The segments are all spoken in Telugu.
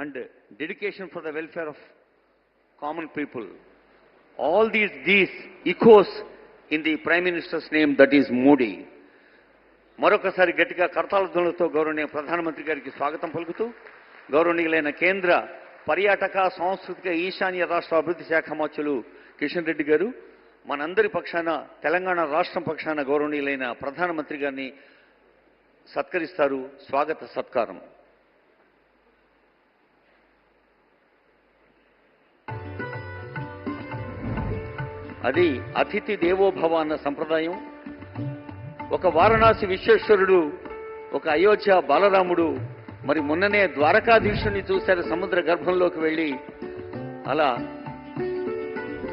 and dedication for the welfare of common people. All these, these echoes in the Prime Minister's name, that is Modi. మరొకసారి గట్టిగా కర్తాలతో గౌరవనీయ ప్రధానమంత్రి గారికి స్వాగతం పలుకుతూ గౌరవనీయులైన కేంద్ర పర్యాటక సాంస్కృతిక ఈశాన్య రాష్ట్ర అభివృద్ధి శాఖ మంత్రులు కిషన్ రెడ్డి గారు మనందరి పక్షాన తెలంగాణ రాష్ట్రం పక్షాన గౌరవనీయులైన ప్రధానమంత్రి గారిని సత్కరిస్తారు స్వాగత సత్కారం అది అతిథి దేవోభవ అన్న సంప్రదాయం. ఒక వారణాసి విశ్వేశ్వరుడు ఒక అయోధ్య బాలరాముడు మరి మొన్ననే ద్వారకాధీశుని చూశారు సముద్ర గర్భంలోకి వెళ్ళి. అలా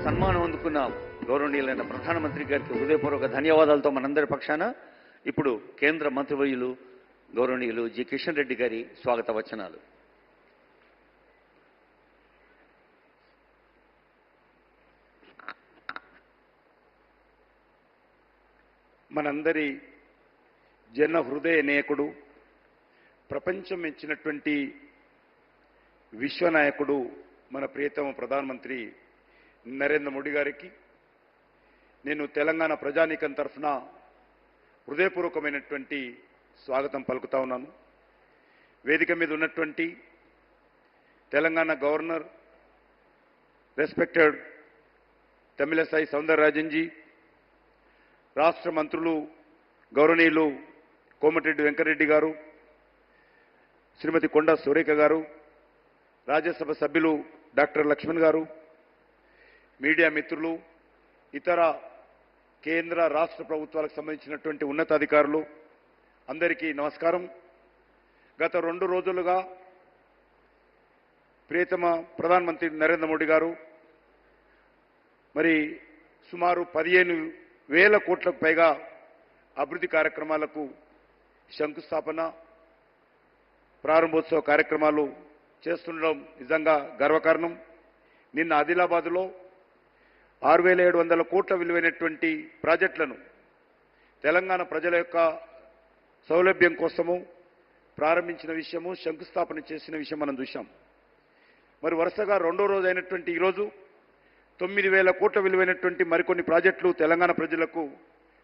సన్మానం అందుకున్న గౌరవనీయులైన ప్రధానమంత్రి గారికి హృదయపూర్వక ధన్యవాదాలతో మనందరి పక్షాన ఇప్పుడు కేంద్ర మంత్రివర్యులు గౌరవనీయులు జి కిషన్ రెడ్డి గారి స్వాగత వచనాలు. మనందరి జన హృదయ నాయకుడు ప్రపంచం ఇచ్చినటువంటి విశ్వనాయకుడు మన ప్రియతమ ప్రధానమంత్రి నరేంద్ర మోడీ గారికి నేను తెలంగాణ ప్రజానీకం తరఫున హృదయపూర్వకమైనటువంటి స్వాగతం పలుకుతా ఉన్నాను. వేదిక మీద ఉన్నటువంటి తెలంగాణ గవర్నర్ రెస్పెక్టెడ్ తమిళసాయి సౌందరరాజన్ జీ రాష్ట్ర మంత్రులు గౌరవనీయులు కోమటిరెడ్డి వెంకరెడ్డి గారు శ్రీమతి కొండ సురేఖ గారు రాజ్యసభ సభ్యులు డాక్టర్ లక్ష్మణ్ గారు మీడియా మిత్రులు ఇతర కేంద్ర రాష్ట్ర ప్రభుత్వాలకు సంబంధించినటువంటి ఉన్నతాధికారులు అందరికీ నమస్కారం. గత రెండు రోజులుగా ప్రియతమ ప్రధానమంత్రి నరేంద్ర మోడీ గారు మరి సుమారు పదిహేను వేల కోట్లకు పైగా అభివృద్ధి కార్యక్రమాలకు శంకుస్థాపన ప్రారంభోత్సవ కార్యక్రమాలు చేస్తుండడం నిజంగా గర్వకారణం. నిన్న ఆదిలాబాద్లో ఆరు వేల ఏడు వందల కోట్ల విలువైనటువంటి ప్రాజెక్టులను తెలంగాణ ప్రజల యొక్క సౌలభ్యం కోసము ప్రారంభించిన విషయము శంకుస్థాపన చేసిన విషయం మనం చూశాం. మరి వరుసగా రెండో రోజు అయినటువంటి ఈరోజు తొమ్మిది వేల కోట్ల విలువైనటువంటి మరికొన్ని ప్రాజెక్టులు తెలంగాణ ప్రజలకు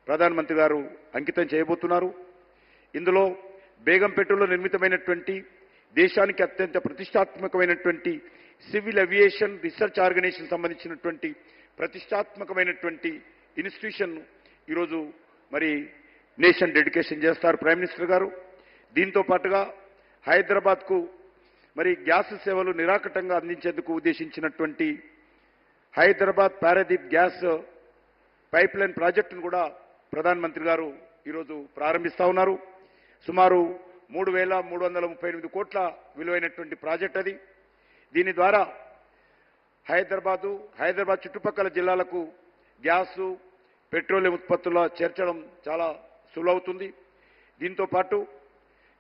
ప్రధానమంత్రి గారు అంకితం చేయబోతున్నారు. ఇందులో బేగంపేటలో నిర్మితమైనటువంటి దేశానికి అత్యంత ప్రతిష్టాత్మకమైనటువంటి సివిల్ అవియేషన్ రీసెర్చ్ ఆర్గనైజేషన్ సంబంధించినటువంటి ప్రతిష్టాత్మకమైనటువంటి ఇన్స్టిట్యూషన్ ఈరోజు మరి నేషన్ డెడికేషన్ చేస్తారు ప్రైమ్ మినిస్టర్ గారు. దీంతో పాటుగా హైదరాబాద్కు మరి గ్యాస్ సేవలు నిరాకటంగా అందించేందుకు ఉద్దేశించినటువంటి Hyderabad Paradip gas pipe line ప్రాజెక్టును కూడా ప్రధానమంత్రి గారు ఈరోజు ప్రారంభిస్తా ఉన్నారు. సుమారు మూడు వేల మూడు వందల ముప్పై ఎనిమిది కోట్ల విలువైనటువంటి ప్రాజెక్ట్ అది. దీని ద్వారా హైదరాబాదు హైదరాబాద్ చుట్టుపక్కల జిల్లాలకు గ్యాసు పెట్రోలియం ఉత్పత్తుల చేర్చడం చాలా సులువవుతుంది. దీంతో పాటు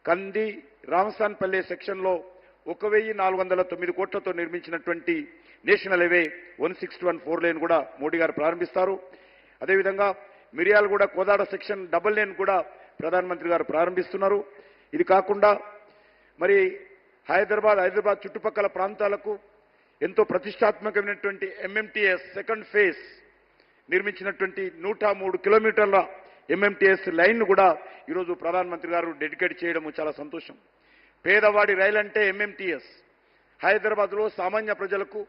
కంది రామసాన్పల్లె సెక్షన్లో ఒక వెయ్యి నాలుగు వందల తొమ్మిది కోట్లతో నిర్మించినటువంటి national highway one six one four line కూడా మోడీ గారు ప్రారంభిస్తారు. అదేవిధంగా Miryalaguda Kodad section double line కూడా ప్రధానమంత్రి గారు ప్రారంభిస్తున్నారు. ఇది కాకుండా మరి హైదరాబాద్ హైదరాబాద్ చుట్టుపక్కల ప్రాంతాలకు ఎంతో ప్రతిష్టాత్మకమైనటువంటి ఎంఎంటీఎస్ సెకండ్ ఫేజ్ నిర్మించినటువంటి నూట మూడు కిలోమీటర్ల ఎంఎంటీఎస్ లైన్ను కూడా ఈరోజు ప్రధానమంత్రి గారు డెడికేట్ చేయడం చాలా సంతోషం. పేదవాడి రైలు అంటే ఎంఎంటీఎస్ హైదరాబాద్లో సామాన్య ప్రజలకు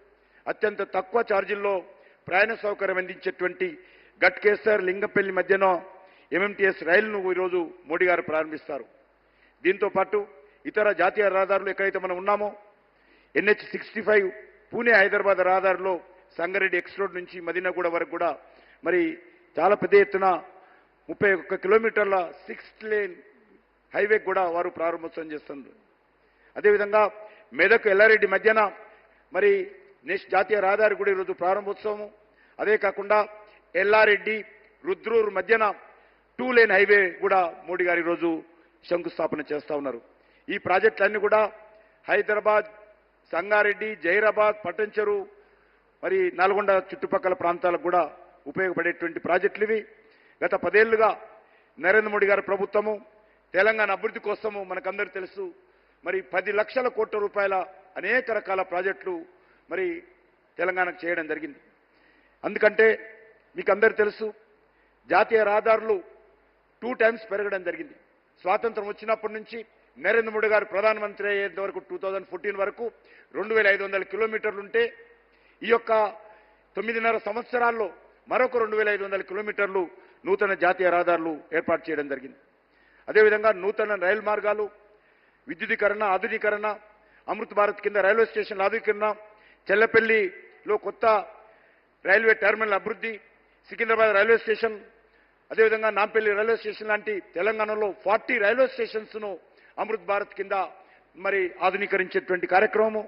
అత్యంత తక్కువ ఛార్జీల్లో ప్రయాణ సౌకర్యం అందించేటువంటి గట్కేసర్ లింగపల్లి మధ్యన ఎంఎంటీఎస్ రైలును ఈరోజు మోడీ గారు ప్రారంభిస్తారు. దీంతో పాటు ఇతర జాతీయ రహదారులు ఎక్కడైతే మనం ఉన్నామో NH sixty five Pune Hyderabad రహదారిలో సంగారెడ్డి ఎక్స్ రోడ్ నుంచి మదీనాగూడ వరకు కూడా మరి చాలా పెద్ద ఎత్తున ముప్పై ఒక్క కిలోమీటర్ల సిక్స్త్ లేన్ హైవే కూడా వారు ప్రారంభోత్సవం చేస్తున్నారు. అదేవిధంగా మెదక్ ఎల్లారెడ్డి మధ్యన మరి నెక్స్ట్ జాతీయ రహదారి కూడా ఈరోజు ప్రారంభోత్సవము. అదే కాకుండా ఎల్లారెడ్డి రుద్రూరు మధ్యన టూ లేన్ హైవే కూడా మోడీ గారు ఈరోజు శంకుస్థాపన చేస్తా ఉన్నారు. ఈ ప్రాజెక్టులన్నీ కూడా హైదరాబాద్ సంగారెడ్డి జైరాబాద్ పట్టంచెరు మరి నల్గొండ చుట్టుపక్కల ప్రాంతాలకు కూడా ఉపయోగపడేటువంటి ప్రాజెక్టులు ఇవి. గత పదేళ్ళుగా నరేంద్ర మోడీ గారి ప్రభుత్వము తెలంగాణ అభివృద్ధి కోసము మనకందరూ తెలుసు. మరి పది లక్షల కోట్ల రూపాయల అనేక రకాల ప్రాజెక్టులు మరి తెలంగాణకు చేయడం జరిగింది. అందుకంటే మీకు అందరు తెలుసు జాతీయ రహదారులు టూ టైమ్స్ పెరగడం జరిగింది. స్వాతంత్రం వచ్చినప్పటి నుంచి నరేంద్ర మోడీ గారు ప్రధానమంత్రి అయ్యేంత వరకు టూ థౌజండ్ ఫోర్టీన్ వరకు రెండు వేల ఐదు వందల కిలోమీటర్లు ఉంటే ఈ యొక్క తొమ్మిదిన్నర సంవత్సరాల్లో మరొక రెండు వేల ఐదు వందల కిలోమీటర్లు నూతన జాతీయ రహదారులు ఏర్పాటు చేయడం జరిగింది. అదేవిధంగా నూతన రైలు మార్గాలు విద్యుదీకరణ ఆధునీకరణ అమృత్ భారత్ కింద రైల్వే స్టేషన్ల ఆధునీకరణ చెల్లపల్లిలో కొత్త రైల్వే టెర్మినల్ అభివృద్ధి సికింద్రాబాద్ రైల్వే స్టేషన్ అదేవిధంగా నాంపల్లి రైల్వే స్టేషన్ లాంటి తెలంగాణలో ఫార్టీ రైల్వే స్టేషన్స్ను అమృత్ భారత్ కింద మరి ఆధునీకరించేటువంటి కార్యక్రమము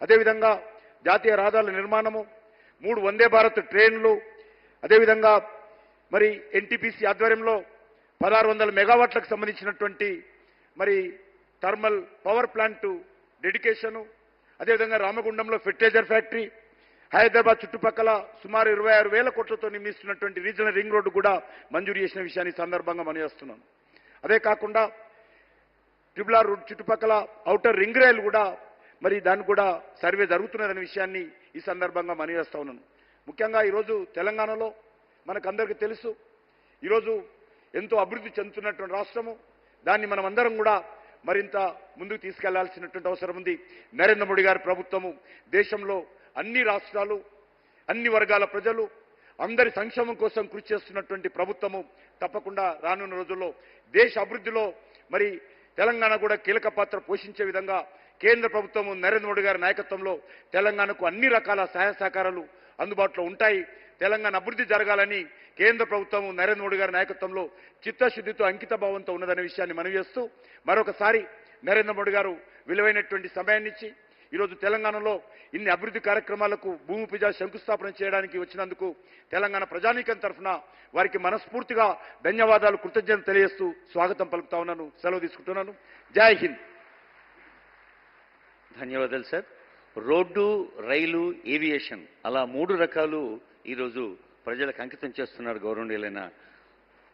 అదేవిధంగా జాతీయ రహదారుల నిర్మాణము మూడు వందే భారత్ ట్రైన్లు అదేవిధంగా మరి ఎన్టీపీసీ ఆధ్వర్యంలో పదహారు వందల మెగావాట్లకు సంబంధించినటువంటి మరి థర్మల్ పవర్ ప్లాంట్ డెడికేషను అదేవిధంగా రామగుండంలో ఫెర్టిలైజర్ ఫ్యాక్టరీ హైదరాబాద్ చుట్టుపక్కల సుమారు ఇరవై ఆరు వేల కోట్లతో నిర్మిస్తున్నటువంటి రీజనల్ రింగ్ రోడ్డు కూడా మంజూరు చేసిన విషయాన్ని ఈ సందర్భంగా మనవేస్తున్నాను అదే కాకుండా ట్రిపుల్ ఆర్ రోడ్ చుట్టుపక్కల ఔటర్ రింగ్ రైల్ కూడా మరి దాన్ని కూడా సర్వే జరుగుతున్నదనే విషయాన్ని ఈ సందర్భంగా మనవేస్తా ఉన్నాను ముఖ్యంగా ఈరోజు తెలంగాణలో మనకందరికీ తెలుసు ఈరోజు ఎంతో అభివృద్ధి చెందుతున్నటువంటి రాష్ట్రము దాన్ని మనం అందరం కూడా మరింత ముందుకు తీసుకెళ్ళాల్సినటువంటి అవసరం ఉంది. నరేంద్ర మోడీ గారి ప్రభుత్వము దేశంలో అన్ని రాష్ట్రాలు అన్ని వర్గాల ప్రజలు అందరి సంక్షేమం కోసం కృషి చేస్తున్నటువంటి ప్రభుత్వము తప్పకుండా రానున్న రోజుల్లో దేశ అభివృద్ధిలో మరి తెలంగాణ కూడా కీలక పాత్ర పోషించే విధంగా కేంద్ర ప్రభుత్వము నరేంద్ర మోడీ గారి నాయకత్వంలో తెలంగాణకు అన్ని రకాల సహాయ సహకారాలు అందుబాటులో ఉంటాయి. తెలంగాణ అభివృద్ధి జరగాలని కేంద్ర ప్రభుత్వం నరేంద్ర మోడీ గారి నాయకత్వంలో చిత్తశుద్ధితో అంకిత భావంతో ఉన్నదనే విషయాన్ని మనవి చేస్తూ మరొకసారి నరేంద్ర మోడీ గారు విలువైనటువంటి సమయాన్ని ఇచ్చి ఈరోజు తెలంగాణలో ఇన్ని అభివృద్ధి కార్యక్రమాలకు భూమి పూజ శంకుస్థాపన చేయడానికి వచ్చినందుకు తెలంగాణ ప్రజానీకం తరఫున వారికి మనస్ఫూర్తిగా ధన్యవాదాలు కృతజ్ఞతలు తెలియజేస్తూ స్వాగతం పలుకుతా ఉన్నాను సెలవు తీసుకుంటున్నాను. జై హింద్. ధన్యవాదాలు సార్. రోడ్డు రైలు ఏవియేషన్ అలా మూడు రకాలు ఈరోజు ప్రజలకు అంకితం చేస్తున్నారు గౌరవనీయులైన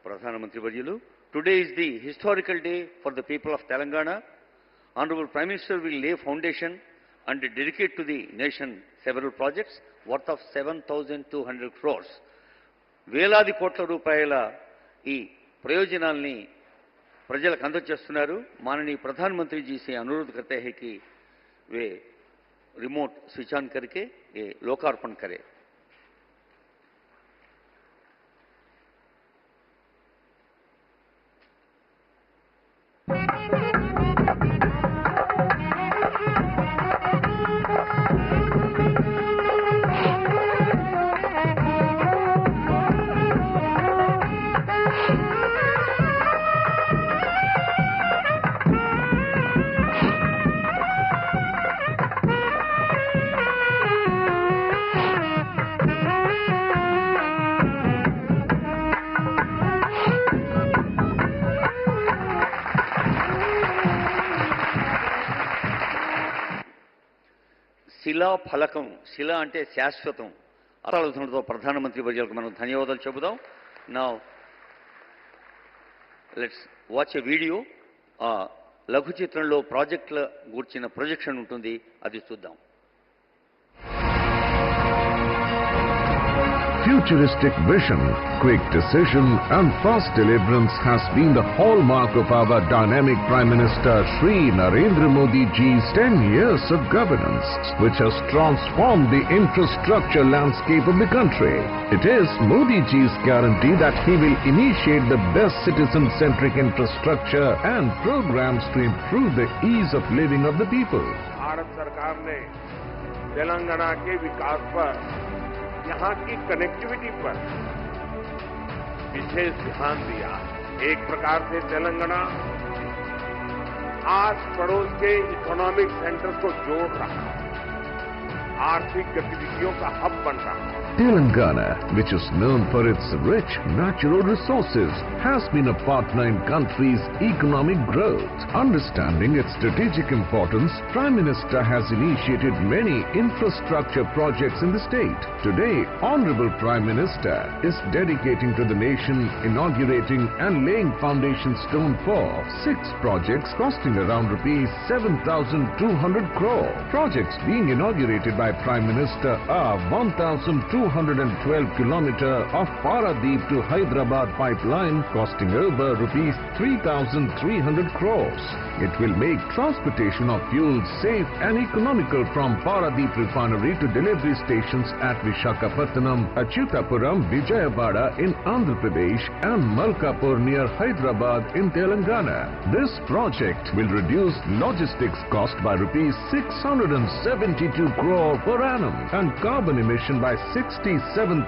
ప్రధానమంత్రి వర్యులు today is the historical day for the people of Telangana honourable prime minister will lay foundation and dedicate to the nation several projects worth of seven thousand two hundred crores వేలాది కోట్ల రూపాయల ఈ ప్రయోజనాల్ని ప్రజలకు అందజేస్తున్నారు माननीय प्रधानमंत्री जी से अनुरोध करते हैं कि वे रिमोट स्विच ऑन करके ये लोकार्पण करें శిలాఫలకం శిల అంటే శాశ్వతం. ఆలోచనలతో ప్రధానమంత్రి వర్యాలకు మనం ధన్యవాదాలు చెబుదాం. నా లెట్స్ వాచ్ ఎ వీడియో ఆ లఘు చిత్రంలో ప్రాజెక్టుల గూర్చిన ప్రొజెక్షన్ ఉంటుంది. అది చూద్దాం. Futuristic vision, quick decision and fast deliverance has been the hallmark of our dynamic Prime Minister Sri Narendra Modi ji's 10 years of governance, which has transformed the infrastructure landscape of the country. It is Modi ji's guarantee that he will initiate the best citizen-centric infrastructure and programs to improve the ease of living of the people. Bharat सरकार ने तेलंगाना के विकास पर यहाँ की कनेक्टिविटी पर। विशेष ध्यान दिया। एक प्रकार से तेलंगाना आस पड़ोस के इकोनॉमिक सेंटर को जोड़ रहा। है आर्थिक गतिविधियों का हब बन रहा है Telangana, which is known for its rich natural resources, has been a partner in country's economic growth. Understanding its strategic importance, Prime Minister has initiated many infrastructure projects in the state. Today, Honorable Prime Minister is dedicating to the nation, inaugurating and laying foundation stone for six projects costing around rupees 7,200 crore. Projects being inaugurated by Prime Minister are 1,212 kilometer of Paradeep to Hyderabad pipeline costing over rupees 3,300 crores. It will make transportation of fuel safe and economical from Paradeep refinery to delivery stations at Vishakhapatnam, Achutapuram, Vijayawada in Andhra Pradesh and Malkapur near Hyderabad in Telangana. This project will reduce logistics cost by rupees 672 per annum and carbon emission by 67,000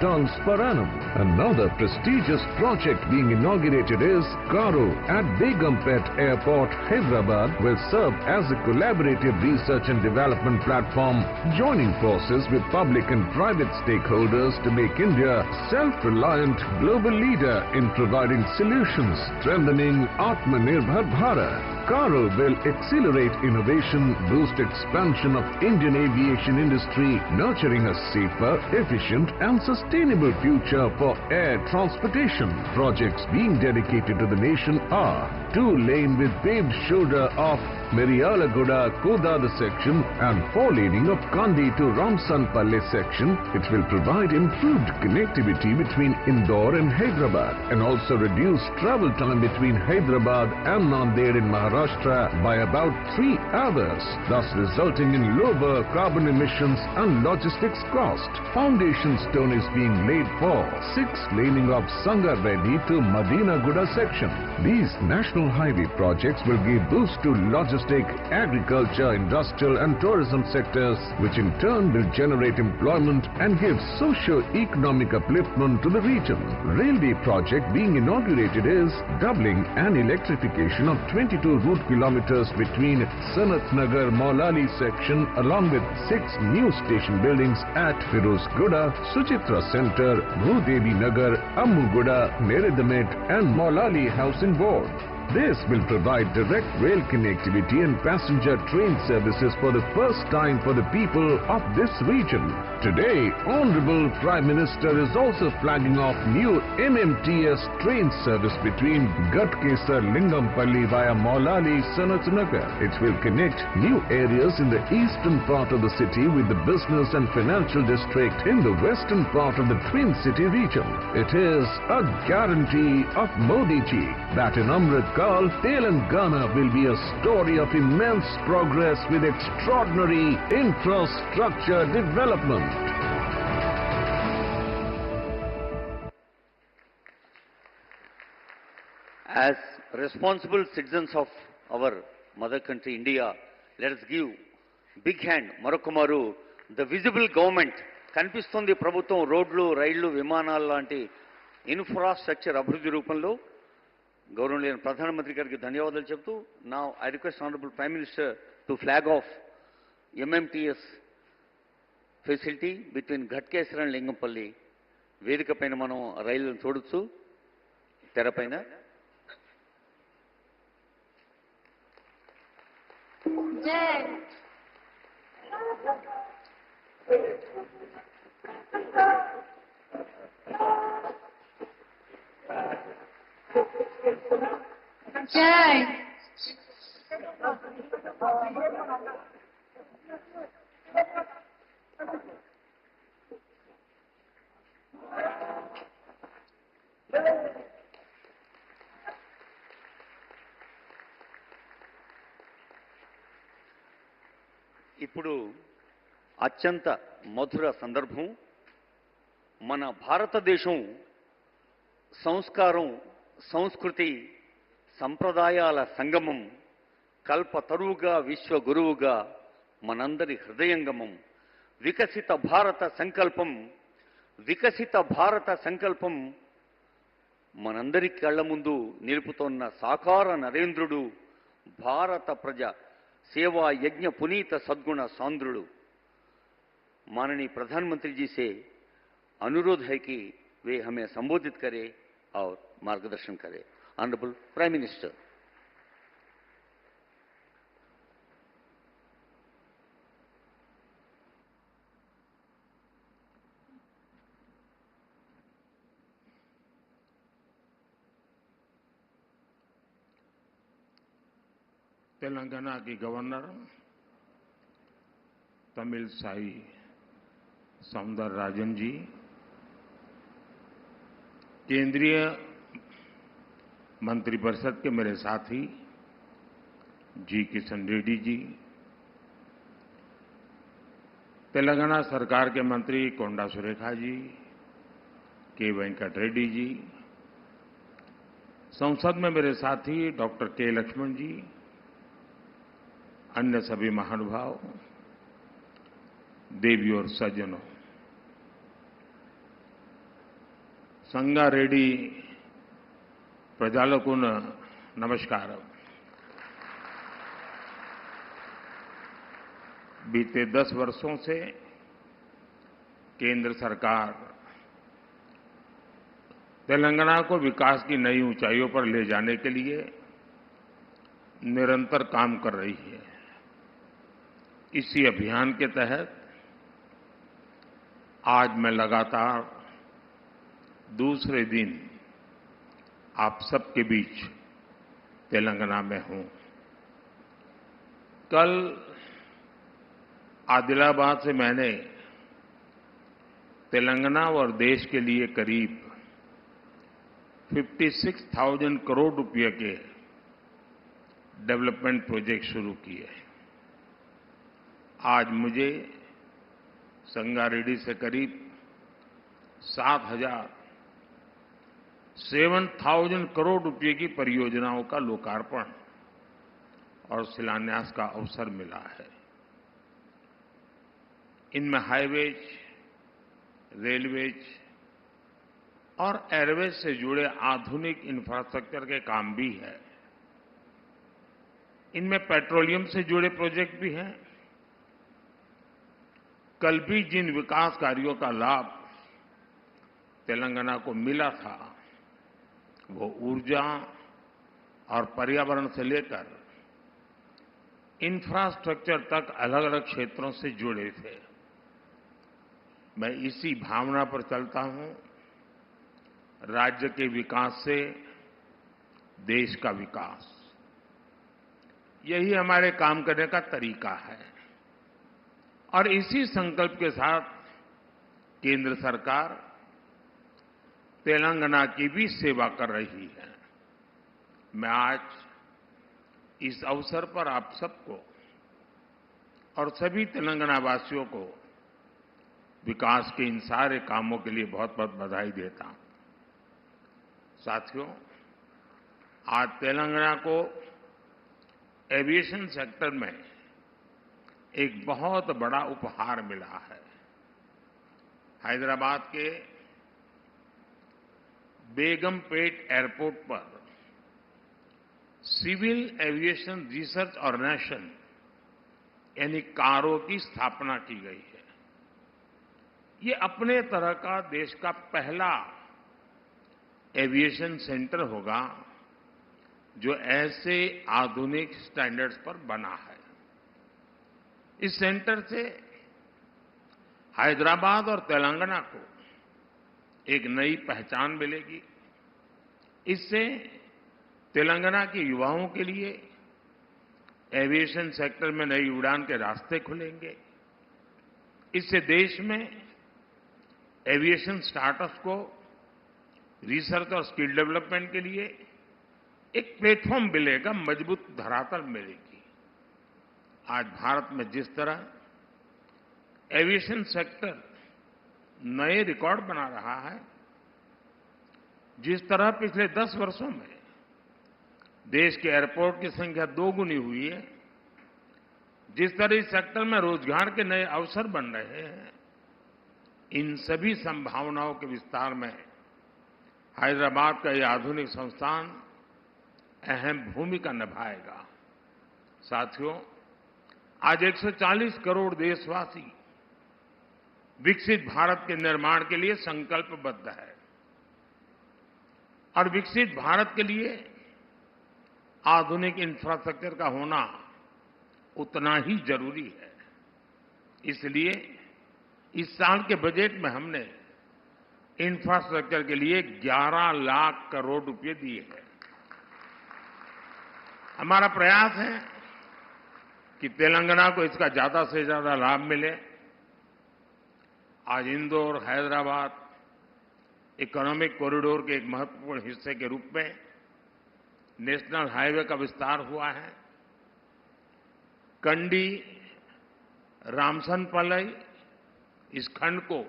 tons per annum. Another prestigious project being inaugurated is Karu at Begumpet Airport, Hyderabad will serve as a collaborative research and development platform joining forces with public and private stakeholders to make India self-reliant global leader in providing solutions, strengthening Atmanirbhar Bharat. Caro will accelerate innovation, boost expansion of Indian aviation industry, nurturing a safer, efficient and sustainable future for air transportation. Projects being dedicated to the nation are two-lane with paved shoulder of Merialaguda Kodada section and four-laning of Kandi to Ramsanpalle section. It will provide improved connectivity between Indore and Hyderabad and also reduce travel time between Hyderabad and Nanded in Maharashtra by about three hours, thus resulting in lower carbon emissions and logistics cost. Foundation stone is being laid for six laning of Sangareddy to Madina Guda section. These national highway projects will give boost to logistic, agriculture, industrial and tourism sectors, which in turn will generate employment and give socio-economic upliftment to the region. Railway project being inaugurated is doubling and electrification of 22 route kilometers between Sanat Nagar Maulali section along with six new station buildings at Firoz Guda, Suchitra Center, Bhudevi Nagar, Ammuguda, Neridamet and Maulali Housing Board. This will provide direct rail connectivity and passenger train services for the first time for the people of this region. Today, Honorable Prime Minister is also flagging off new MMTS train service between Gatkesar Lingampalli via Maulali Sanatnagar. It will connect new areas in the eastern part of the city with the business and financial district in the western part of the Twin City region. It is a guarantee of Modi ji that in Amrit Kal, Telangana will be a story of immense progress with extraordinary infrastructure development. As responsible citizens of our mother country, India, let us give big hand, మరొకమారు the visible government కనిపిస్తుంది ప్రభుత్వం రోడ్లు రైళ్ళు విమానాలు లాంటి ఇన్ఫ్రాస్ట్రక్చర్ అభివృద్ధి రూపంలో గౌరవనీయ ప్రధానమంత్రి గారికి ధన్యవాదాలు చెప్తూ నా I request honourable prime minister to flag off MMTS facility between Ghatkesar and Lingampalli వేదిక పైన మనం రైళ్ళను చూడొచ్చు. తెరపైన జై. జై ఇప్పుడు అత్యంత మధుర సందర్భం మన భారతదేశం సంస్కారం సంస్కృతి సంప్రదాయాల సంగమం కల్పతరువుగా విశ్వ గురువుగా మనందరి హృదయంగమం వికసిత భారత సంకల్పం వికసిత భారత సంకల్పం మనందరి కళ్ళ ముందు నిలుపుతోన్న సాకార నరేంద్రుడు భారత ప్రజ సేవా యజ్ఞ పునీత సద్గుణ సాంద్రుడు माननीय प्रधानमंत्री जी से अनुरोध है कि वे हमें संबोधित करें और मार्गदर्शन करें। ऑनरेबल प्राइम मिनिस्टर तेलंगाना की governor Tamilisai Soundararajan ji केंद्रीय मंत्रिपरिषद के मेरे साथी, जी किशन रेड्डी जी, तेलंगाना सरकार के मंत्री कोंडा सुरेखा जी, के वेंकट रेड्डी जी, संसद में मेरे साथी डॉक्टर के लक्ष्मण जी, अन्य सभी महानुभाव, देवी और सज्जनों। संगारेड्डी प्रजालको नमस्कार। बीते दस वर्षों से केंद्र सरकार तेलंगाना को विकास की नई ऊंचाइयों पर ले जाने के लिए निरंतर काम कर रही है। इसी अभियान के तहत आज मैं लगातार दूसरे दिन आप सबके बीच तेलंगाना में हूँ। कल आदिलाबाद से मैंने तेलंगाना और देश के लिए करीब 56,000 करोड़ रुपये के डेवलपमेंट प्रोजेक्ट शुरू किए आज मुझे संगारेड्डी से करीब सात हज़ार सेवन थाउज़ेंड करोड़ रुपए की परियोजनाओं का लोकार्पण और शिलान्यास का अवसर मिला है। इनमें हाईवेज, रेलवेज और एयरवेज से जुड़े आधुनिक इंफ्रास्ट्रक्चर के काम भी है। इनमें पेट्रोलियम से जुड़े प्रोजेक्ट भी हैं। कल भी जिन विकास कार्यों का लाभ तेलंगाना को मिला था वो ऊर्जा और पर्यावरण से लेकर इंफ्रास्ट्रक्चर तक अलग अलग क्षेत्रों से जुड़े थे। मैं इसी भावना पर चलता हूँ, राज्य के विकास से देश का विकास। यही हमारे काम करने का तरीका है। और इसी संकल्प के साथ केंद्र सरकार तेलंगाना की भी सेवा कर रही है। मैं आज इस अवसर पर आप सबको और सभी तेलंगाना वासियों को विकास के इन सारे कामों के लिए बहुत बहुत बधाई देता हूँ। साथियों, आज तेलंगाना को एविएशन सेक्टर में एक बहुत बड़ा उपहार मिला है। हैदराबाद के बेगमपेट एयरपोर्ट पर सिविल एविएशन रिसर्च ऑर्गेनाइजेशन, यानी कारो की स्थापना की गई है। ये अपने तरह का देश का पहला एविएशन सेंटर होगा, जो ऐसे आधुनिक स्टैंडर्ड्स पर बना है। इस सेंटर से हैदराबाद और तेलंगाना को एक नई पहचान मिलेगी। इससे तेलंगाना के युवाओं के लिए एविएशन सेक्टर में नई उड़ान के रास्ते खुलेंगे। इससे देश में एविएशन स्टार्टअप्स को रिसर्च और स्किल डेवलपमेंट के लिए एक प्लेटफॉर्म मिलेगा, मज़बूत धरातल मिलेगी। आज भारत में जिस तरह एविएशन सेक्टर नए रिकॉर्ड बना रहा है, जिस तरह पिछले 10 वर्षों में देश के एयरपोर्ट की संख्या दोगुनी हुई है, जिस तरह इस सेक्टर में रोज़गार के नए अवसर बन रहे हैं, इन सभी संभावनाओं के विस्तार में हैदराबाद का यह आधुनिक संस्थान अहम भूमिका निभाएगा। साथियों, आज 140 करोड़ देशवासी विकसित भारत के निर्माण के लिए संकल्पबद्ध है। और विकसित भारत के लिए आधुनिक इंफ्रास्ट्रक्चर का होना उतना ही ज़रूरी है। इसलिए इस साल के बजट में हमने इंफ्रास्ट्रक्चर के लिए 11 लाख करोड़ रुपए दिए हैं। हमारा प्रयास है कि तेलंगाना को इसका ज़्यादा से ज़्यादा लाभ मिले। आज इंदौर, हैदराबाद, इकोनॉमिक कॉरिडोर के एक महत्वपूर्ण हिस्से के रूप में नेशनल हाईवे का विस्तार हुआ है। कंडी, रामसन पलई, इस खंड को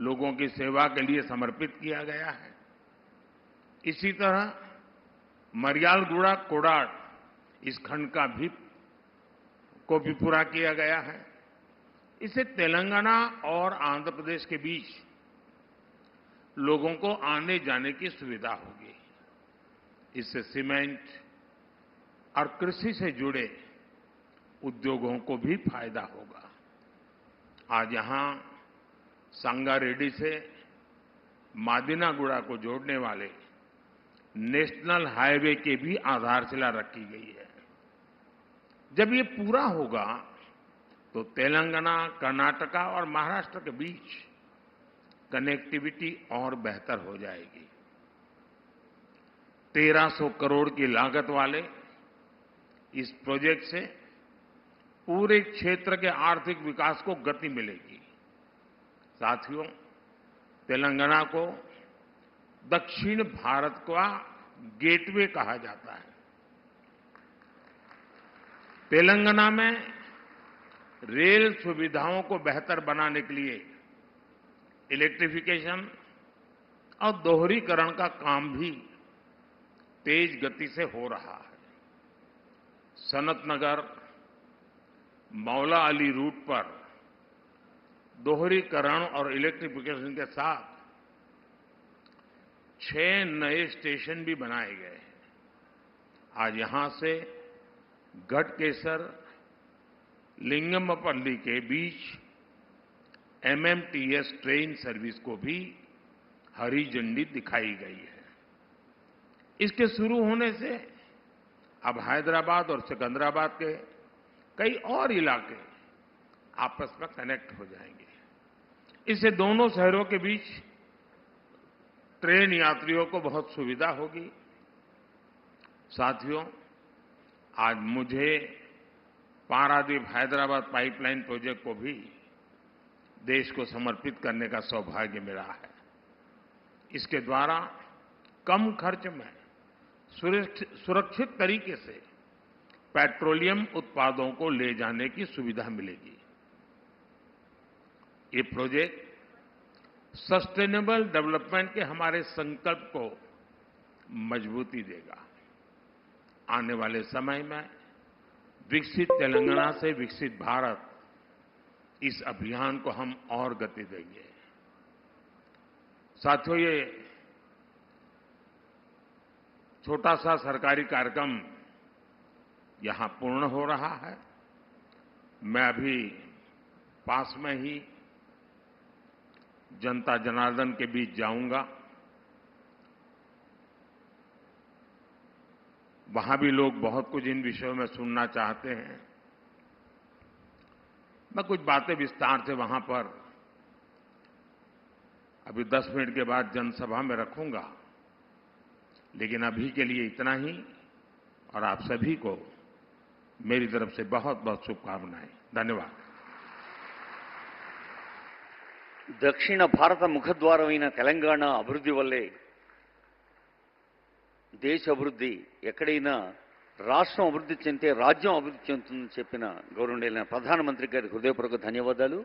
लोगों की सेवा के लिए समर्पित किया गया है। इसी तरह मरियालगुड़ा कोडाट इस खंड का भी, को भी पूरा किया गया है। इससे तेलंगाना और आंध्र प्रदेश के बीच लोगों को आने जाने की सुविधा होगी। इससे सीमेंट और कृषि से जुड़े उद्योगों को भी फ़ायदा होगा। आज यहाँ सांगारेड्डी से मादिनागुड़ा को जोड़ने वाले नेशनल हाईवे की भी आधारशिला रखी गई है। जब ये पूरा होगा तो तेलंगाना, कर्नाटका और महाराष्ट्र के बीच कनेक्टिविटी और बेहतर हो जाएगी। 1300 करोड़ की लागत वाले इस प्रोजेक्ट से पूरे क्षेत्र के आर्थिक विकास को गति मिलेगी। साथियों, तेलंगाना को दक्षिण भारत का गेटवे कहा जाता है। तेलंगाना में रेल सुविधाओं को बेहतर बनाने के लिए इलेक्ट्रिफिकेशन और दोहरीकरण का काम भी तेज गति से हो रहा है। सनत नगर, मौला अली रूट पर दोहरीकरण और इलेक्ट्रिफिकेशन के साथ छह नए स्टेशन भी बनाए गए हैं। आज यहाँ से गढ़केसर लिंगमपल्ली के बीच एमएमटीएस ट्रेन सर्विस को भी हरी झंडी दिखाई गई है। इसके शुरू होने से अब हैदराबाद और सिकंदराबाद के कई और इलाके आपस में कनेक्ट हो जाएँगे। इससे दोनों शहरों के बीच ट्रेन यात्रियों को बहुत सुविधा होगी। साथियों, आज मुझे पारादीप हैदराबाद पाइपलाइन प्रोजेक्ट को भी देश को समर्पित करने का सौभाग्य मिला है। इसके द्वारा कम खर्च में सुरक्षित तरीके से पेट्रोलियम उत्पादों को ले जाने की सुविधा मिलेगी। ये प्रोजेक्ट सस्टेनेबल डेवलपमेंट के हमारे संकल्प को मजबूती देगा। आने वाले समय में विकसित तेलंगाना से विकसित भारत, इस अभियान को हम और गति देंगे। साथियों, ये छोटा सा सरकारी कार्यक्रम यहाँ पूर्ण हो रहा है। मैं अभी पास में ही जनता जनार्दन के बीच जाऊँगा। वहाँ भी लोग बहुत कुछ इन विषयों में सुनना चाहते हैं। मैं कुछ बातें विस्तार से वहाँ पर अभी 10 मिनट के बाद जनसभा में रखूँगा। लेकिन अभी के लिए इतना ही, और आप सभी को मेरी तरफ़ से बहुत बहुत शुभकामनाएँ। धन्यवाद। दक्षिण भारत मुखद्वार तेलंगाना अभिवृद्धि वाले దేశ అభివృద్ధి ఎక్కడైనా రాష్ట్రం అభివృద్ధి చెందితే రాజ్యం అభివృద్ధి చెందుతుందని చెప్పిన గౌరవనీయులైన ప్రధానమంత్రి గారికి హృదయపూర్వక ధన్యవాదాలు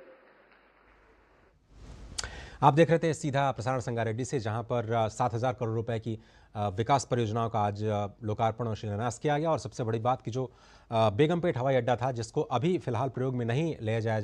आप देख रहे थे सीधा प्रसारण संगारेड्डी से जहां पर सात हजार करोड़ रुपए की अ, विकास परियोजनाओं का आज अ, लोकार्पण और शिलान्यास किया गया और सबसे बड़ी बात कि जो अ, बेगमपेट हवाई अड्डा था जिसको अभी फिलहाल प्रयोग में नहीं ले जाया